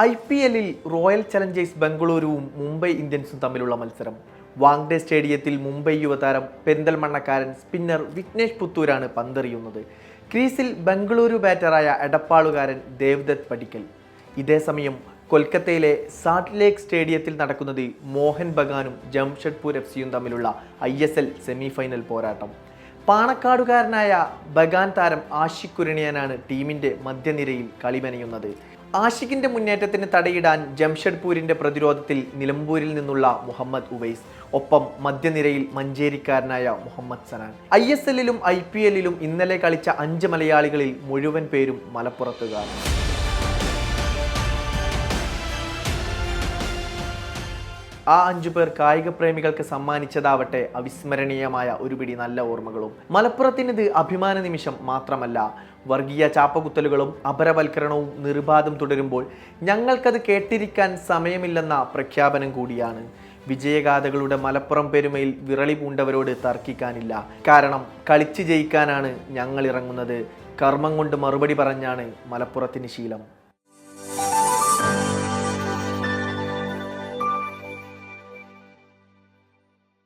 I P എല്ലിൽ Royal Challengers ബംഗളൂരുവും മുംബൈ ഇന്ത്യൻസും തമ്മിലുള്ള മത്സരം. വാങ്ഡെ സ്റ്റേഡിയത്തിൽ മുംബൈ യുവതാരം പെരിന്തൽമണ്ണക്കാരൻ സ്പിന്നർ വിഘ്നേഷ് പുത്തൂരാണ് പന്തെറിയുന്നത്. ക്രീസിൽ ബംഗളൂരു ബാറ്ററായ എടപ്പാളുകാരൻ ദേവ്ദത്ത് പടിക്കൽ. ഇതേസമയം കൊൽക്കത്തയിലെ സാൾട്ട് ലേക്ക് സ്റ്റേഡിയത്തിൽ നടക്കുന്നത് മോഹൻ ബഗാനും ജംഷഡ്പൂർ എഫ് സിയും തമ്മിലുള്ള ഐ എസ് എൽ സെമിഫൈനൽ പോരാട്ടം. പാണക്കാടുകാരനായ ബഗാൻ താരം ആഷിഖ് കുരണിയനാണ് ടീമിന്റെ മധ്യനിരയിൽ കളിമനയുന്നത്. ആഷിഖിന്റെ മുന്നേറ്റത്തിന് തടയിടാൻ ജംഷഡ്പൂരിന്റെ പ്രതിരോധത്തിൽ നിലമ്പൂരിൽ നിന്നുള്ള മുഹമ്മദ് ഉവൈസ് ഒപ്പം മധ്യനിരയിൽ മഞ്ചേരിക്കാരനായ മുഹമ്മദ് സനാൻ. ഐ എസ് എല്ലിലും ഐ പി എല്ലിലും ഇന്നലെ കളിച്ച അഞ്ച് മലയാളികളിൽ മുഴുവൻ പേരും മലപ്പുറത്തുകാർ. ആ അഞ്ചു പേർ കായിക പ്രേമികൾക്ക് സമ്മാനിച്ചതാവട്ടെ അവിസ്മരണീയമായ ഒരു പിടി നല്ല ഓർമ്മകളും. മലപ്പുറത്തിനിത് അഭിമാന നിമിഷം മാത്രമല്ല. വർഗീയ ചാപ്പകുത്തലുകളും അപരവൽക്കരണവും നിർബാധം തുടരുമ്പോൾ ഞങ്ങൾക്കത് കേട്ടിരിക്കാൻ സമയമില്ലെന്ന പ്രഖ്യാപനം കൂടിയാണ്. വിജയഗാഥകളുടെ മലപ്പുറം പെരുമയിൽ വിറളി പൂണ്ടവരോട് തർക്കിക്കാനില്ല. കാരണം കളിച്ചു ജയിക്കാനാണ് ഞങ്ങൾ ഇറങ്ങുന്നത്. കർമ്മം കൊണ്ട് മറുപടി പറഞ്ഞാണ് മലപ്പുറത്തിന് ശീലം.